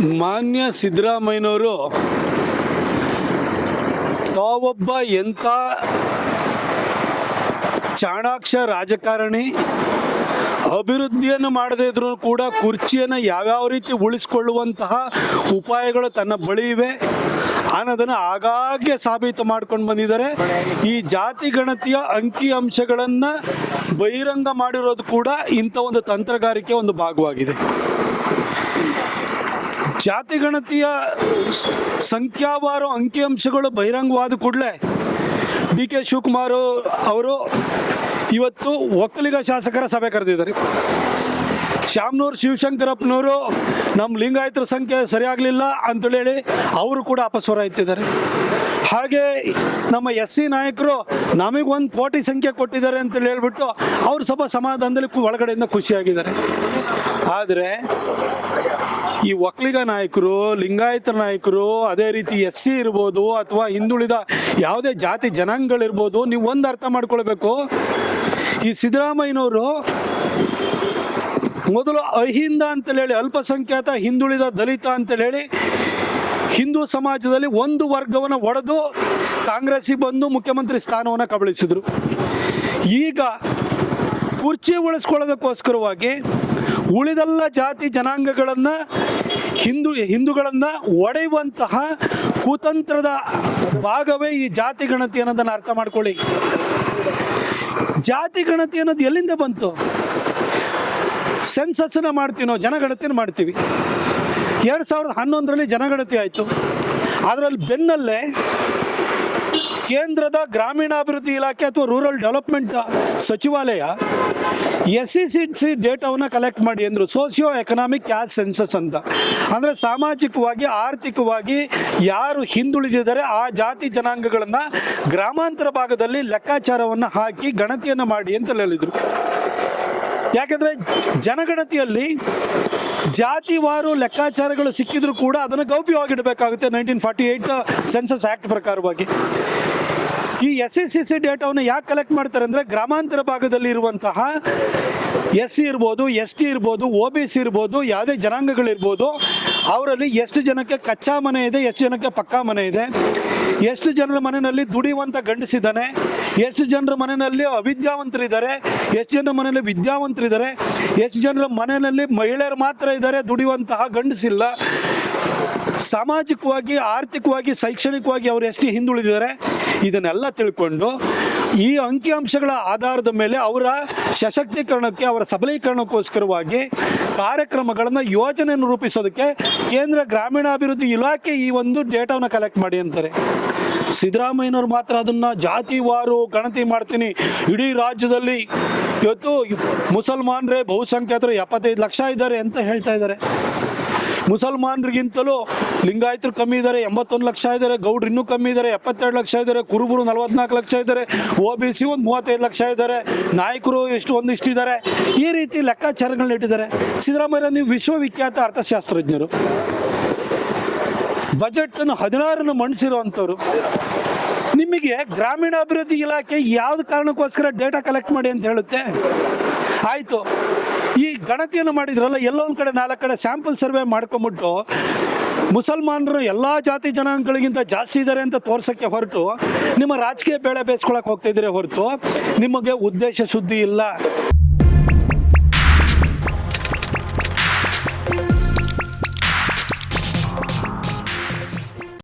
ಮಾನ್ಯ ಸಿದ್ದರಾಮಯ್ಯನವರು ತಾವೊಬ್ಬ ಎಂಥ ಚಾಣಾಕ್ಷ ರಾಜಕಾರಣಿ, ಅಭಿವೃದ್ಧಿಯನ್ನು ಮಾಡದೇ ಇದ್ರೂ ಕೂಡ ಕುರ್ಚಿಯನ್ನು ಯಾವ್ಯಾವ ರೀತಿ ಉಳಿಸ್ಕೊಳ್ಳುವಂತಹ ಉಪಾಯಗಳು ತನ್ನ ಬಳಿ ಇವೆ ಅನ್ನೋದನ್ನು ಆಗಾಗ್ಗೆ ಸಾಬೀತು ಮಾಡ್ಕೊಂಡು ಬಂದಿದ್ದಾರೆ. ಈ ಜಾತಿ ಗಣತಿಯ ಅಂಕಿ ಅಂಶಗಳನ್ನು ಬಹಿರಂಗ ಮಾಡಿರೋದು ಕೂಡ ಇಂಥ ಒಂದು ತಂತ್ರಗಾರಿಕೆ ಒಂದು ಭಾಗವಾಗಿದೆ. ಜಾತಿ ಗಣತಿಯ ಸಂಖ್ಯಾವಾರು ಅಂಕಿಅಂಶಗಳು ಬಹಿರಂಗವಾದ ಕೂಡಲೇ ಡಿ ಕೆ ಶಿವಕುಮಾರ್ ಅವರು ಇವತ್ತು ಒಕ್ಕಲಿಗ ಶಾಸಕರ ಸಭೆ ಕರೆದಿದ್ದಾರೆ. ಶ್ಯಾಮ್ನೂರು ಶಿವಶಂಕರಪ್ಪನವರು ನಮ್ಮ ಲಿಂಗಾಯತರ ಸಂಖ್ಯೆ ಸರಿಯಾಗಲಿಲ್ಲ ಅಂತೇಳಿ ಅವರು ಕೂಡ ಅಪಸ್ವರ ಇತ್ತಿದ್ದಾರೆ ಹಾಗೆ ನಮ್ಮ ಎಸ್ ಸಿ ನಾಯಕರು ನಮಗೊಂದು ಕೋಟಿ ಸಂಖ್ಯೆ ಕೊಟ್ಟಿದ್ದಾರೆ ಅಂತೇಳಿ ಹೇಳ್ಬಿಟ್ಟು ಅವರು ಸ್ವಲ್ಪ ಸಮಾಧಾನದಲ್ಲಿ ಒಳಗಡೆಯಿಂದ ಖುಷಿಯಾಗಿದ್ದಾರೆ. ಆದರೆ ಈ ಒಕ್ಕಲಿಗ ನಾಯಕರು, ಲಿಂಗಾಯತ ನಾಯಕರು, ಅದೇ ರೀತಿ ಎಸ್ ಸಿ ಇರ್ಬೋದು ಅಥವಾ ಹಿಂದುಳಿದ ಯಾವುದೇ ಜಾತಿ ಜನಾಂಗಗಳಿರ್ಬೋದು, ನೀವು ಒಂದು ಅರ್ಥ ಮಾಡ್ಕೊಳ್ಬೇಕು. ಈ ಸಿದ್ದರಾಮಯ್ಯನವರು ಮೊದಲು ಅಹಿಂದ ಅಂತೇಳಿ, ಅಲ್ಪಸಂಖ್ಯಾತ, ಹಿಂದುಳಿದ ದಲಿತ ಅಂತೇಳಿ ಹಿಂದೂ ಸಮಾಜದಲ್ಲಿ ಒಂದು ವರ್ಗವನ್ನು ಒಡೆದು ಕಾಂಗ್ರೆಸ್ಸಿಗೆ ಬಂದು ಮುಖ್ಯಮಂತ್ರಿ ಸ್ಥಾನವನ್ನು ಕಬಳಿಸಿದರು. ಈಗ ಕುರ್ಚಿ ಉಳಿಸ್ಕೊಳ್ಳೋದಕ್ಕೋಸ್ಕರವಾಗಿ ಉಳಿದೆಲ್ಲ ಜಾತಿ ಜನಾಂಗಗಳನ್ನು ಹಿಂದೂ, ಹಿಂದೂಗಳನ್ನ ಒಡೆಯುವಂತಹ ಕುತಂತ್ರದ ಭಾಗವೇ ಈ ಜಾತಿ ಗಣತಿ ಅನ್ನೋದನ್ನು ಅರ್ಥ ಮಾಡ್ಕೊಳ್ಳಿ. ಜಾತಿ ಗಣತಿ ಅನ್ನೋದು ಎಲ್ಲಿಂದ ಬಂತು? ಸೆನ್ಸಸ್ನ ಮಾಡ್ತೀವಿ ನಾವು, ಜನಗಣತಿನ ಮಾಡ್ತೀವಿ. ಎರಡು ಸಾವಿರದ ಹನ್ನೊಂದರಲ್ಲಿ ಜನಗಣತಿ ಆಯಿತು. ಅದರಲ್ಲಿ ಬೆನ್ನಲ್ಲೇ ಕೇಂದ್ರದ ಗ್ರಾಮೀಣಾಭಿವೃದ್ಧಿ ಇಲಾಖೆ ಅಥವಾ ರೂರಲ್ ಡೆವಲಪ್ಮೆಂಟ್ ಸಚಿವಾಲಯ ಎಸ್ ಸಿ ಸಿ ಡೇಟಾವನ್ನು ಕಲೆಕ್ಟ್ ಮಾಡಿ ಅಂದರು. ಸೋಷಿಯೋ ಎಕನಾಮಿಕ್ ಕ್ಯಾಶ್ ಸೆನ್ಸಸ್ ಅಂತ. ಅಂದರೆ ಸಾಮಾಜಿಕವಾಗಿ, ಆರ್ಥಿಕವಾಗಿ ಯಾರು ಹಿಂದುಳಿದಿದ್ದಾರೆ ಆ ಜಾತಿ ಜನಾಂಗಗಳನ್ನು ಗ್ರಾಮಾಂತರ ಭಾಗದಲ್ಲಿ ಲೆಕ್ಕಾಚಾರವನ್ನು ಹಾಕಿ ಗಣತಿಯನ್ನು ಮಾಡಿ ಅಂತ ಹೇಳಿದರು. ಯಾಕೆಂದರೆ ಜನಗಣತಿಯಲ್ಲಿ ಜಾತಿವಾರು ಲೆಕ್ಕಾಚಾರಗಳು ಸಿಕ್ಕಿದ್ರು ಕೂಡ ಅದನ್ನು ಗೌಪ್ಯವಾಗಿಡಬೇಕಾಗುತ್ತೆ nineteen forty eight census act ಪ್ರಕಾರವಾಗಿ. ಈ ಎಸ್ ಎಸ್ ಸಿ ಸಿ ಡೇಟಾವನ್ನು ಯಾಕೆ ಕಲೆಕ್ಟ್ ಮಾಡ್ತಾರೆ ಅಂದರೆ ಗ್ರಾಮಾಂತರ ಭಾಗದಲ್ಲಿ ಇರುವಂತಹ ಎಸ್ ಸಿ ಇರ್ಬೋದು ಎಸ್ ಟಿ ಇರ್ಬೋದು ಒ ಬಿ ಸಿ ಇರ್ಬೋದು, ಯಾವುದೇ ಜನಾಂಗಗಳಿರ್ಬೋದು, ಅವರಲ್ಲಿ ಎಷ್ಟು ಜನಕ್ಕೆ ಕಚ್ಚಾ ಮನೆ ಇದೆ, ಎಷ್ಟು ಜನಕ್ಕೆ ಪಕ್ಕಾ ಮನೆ ಇದೆ, ಎಷ್ಟು ಜನರ ಮನೆಯಲ್ಲಿ ದುಡಿಯುವಂಥ ಗಂಡಸಿದ್ದಾನೆ, ಎಷ್ಟು ಜನರ ಮನೆಯಲ್ಲಿ ಅವಿದ್ಯಾವಂತರಿದ್ದಾರೆ, ಎಷ್ಟು ಜನರ ಮನೆಯಲ್ಲಿ ವಿದ್ಯಾವಂತರಿದ್ದಾರೆ, ಎಷ್ಟು ಜನರ ಮನೆಯಲ್ಲಿ ಮಹಿಳೆಯರು ಮಾತ್ರ ಇದ್ದಾರೆ, ದುಡಿಯುವಂತಹ ಗಂಡಸಿಲ್ಲ. ಸಾಮಾಜಿಕವಾಗಿ, ಆರ್ಥಿಕವಾಗಿ, ಶೈಕ್ಷಣಿಕವಾಗಿ ಅವರು ಎಷ್ಟು ಹಿಂದುಳಿದಿದ್ದಾರೆ ಇದನ್ನೆಲ್ಲ ತಿಳ್ಕೊಂಡು ಈ ಅಂಕಿಅಂಶಗಳ ಆಧಾರದ ಮೇಲೆ ಅವರ ಸಶಕ್ತೀಕರಣಕ್ಕೆ, ಅವರ ಸಬಲೀಕರಣಕ್ಕೋಸ್ಕರವಾಗಿ ಕಾರ್ಯಕ್ರಮಗಳನ್ನು ಯೋಜನೆಯನ್ನು ರೂಪಿಸೋದಕ್ಕೆ ಕೇಂದ್ರ ಗ್ರಾಮೀಣಾಭಿವೃದ್ಧಿ ಇಲಾಖೆ ಈ ಒಂದು ಡೇಟಾವನ್ನು ಕಲೆಕ್ಟ್ ಮಾಡಿ ಅಂತಾರೆ. ಸಿದ್ದರಾಮಯ್ಯನವ್ರು ಮಾತ್ರ ಅದನ್ನು ಜಾತಿವಾರು ಗಣತಿ ಮಾಡ್ತೀನಿ. ಇಡೀ ರಾಜ್ಯದಲ್ಲಿ ಇವತ್ತು ಮುಸಲ್ಮಾನರೇ ಬಹುಸಂಖ್ಯಾತರು ಎಪ್ಪತ್ತೈದು ಲಕ್ಷ ಇದ್ದಾರೆ ಅಂತ ಹೇಳ್ತಾ ಇದ್ದಾರೆ. ಮುಸಲ್ಮಾನರಿಗಿಂತಲೂ ಲಿಂಗಾಯತರು ಕಮ್ಮಿ ಇದ್ದಾರೆ, ಎಂಬತ್ತೊಂದು ಲಕ್ಷ ಇದ್ದಾರೆ, ಗೌಡ್ರು ಇನ್ನೂ ಕಮ್ಮಿ ಇದ್ದಾರೆ, ಎಪ್ಪತ್ತೆರಡು ಲಕ್ಷ ಇದ್ದಾರೆ, ಕುರುಬರು ನಲವತ್ನಾಲ್ಕು ಲಕ್ಷ ಇದ್ದಾರೆ, ಒ ಬಿ ಸಿ ಒಂದು ಮೂವತ್ತೈದು ಲಕ್ಷ ಇದ್ದಾರೆ, ನಾಯಕರು ಎಷ್ಟು ಒಂದಿಷ್ಟು ಇದ್ದಾರೆ. ಈ ರೀತಿ ಲೆಕ್ಕಾಚಾರಗಳನ್ನ ಇಟ್ಟಿದ್ದಾರೆ. ಸಿದ್ದರಾಮಯ್ಯ, ನೀವು ವಿಶ್ವವಿಖ್ಯಾತ ಅರ್ಥಶಾಸ್ತ್ರಜ್ಞರು. ಬಜೆಟನ್ನು ಹದಿನಾರನ್ನು ಮಂಡಿಸಿರುವಂಥವ್ರು. ನಿಮಗೆ ಗ್ರಾಮೀಣಾಭಿವೃದ್ಧಿ ಇಲಾಖೆ ಯಾವ್ದು ಕಾರಣಕ್ಕೋಸ್ಕರ ಡೇಟಾ ಕಲೆಕ್ಟ್ ಮಾಡಿ ಅಂತ ಹೇಳುತ್ತೆ? ಆಯಿತು. ಈ ಗಣತಿಯನ್ನು ಮಾಡಿದ್ರಲ್ಲ, ಎಲ್ಲೋ ಒಂದು ಕಡೆ, ನಾಲ್ಕು ಕಡೆ ಸ್ಯಾಂಪಲ್ ಸರ್ವೆ ಮಾಡ್ಕೊಂಬಿಟ್ಟು ಮುಸಲ್ಮಾನರು ಎಲ್ಲ ಜಾತಿ ಜನಾಂಗಗಳಿಗಿಂತ ಜಾಸ್ತಿ ಇದ್ದಾರೆ ಅಂತ ತೋರ್ಸೋಕ್ಕೆ ಹೊರಟು ನಿಮ್ಮ ರಾಜಕೀಯ ಬೇಳೆ ಬೇಯಿಸ್ಕೊಳಕ್ಕೆ ಹೋಗ್ತಾ ಹೊರತು, ನಿಮಗೆ ಉದ್ದೇಶ ಶುದ್ಧಿ ಇಲ್ಲ.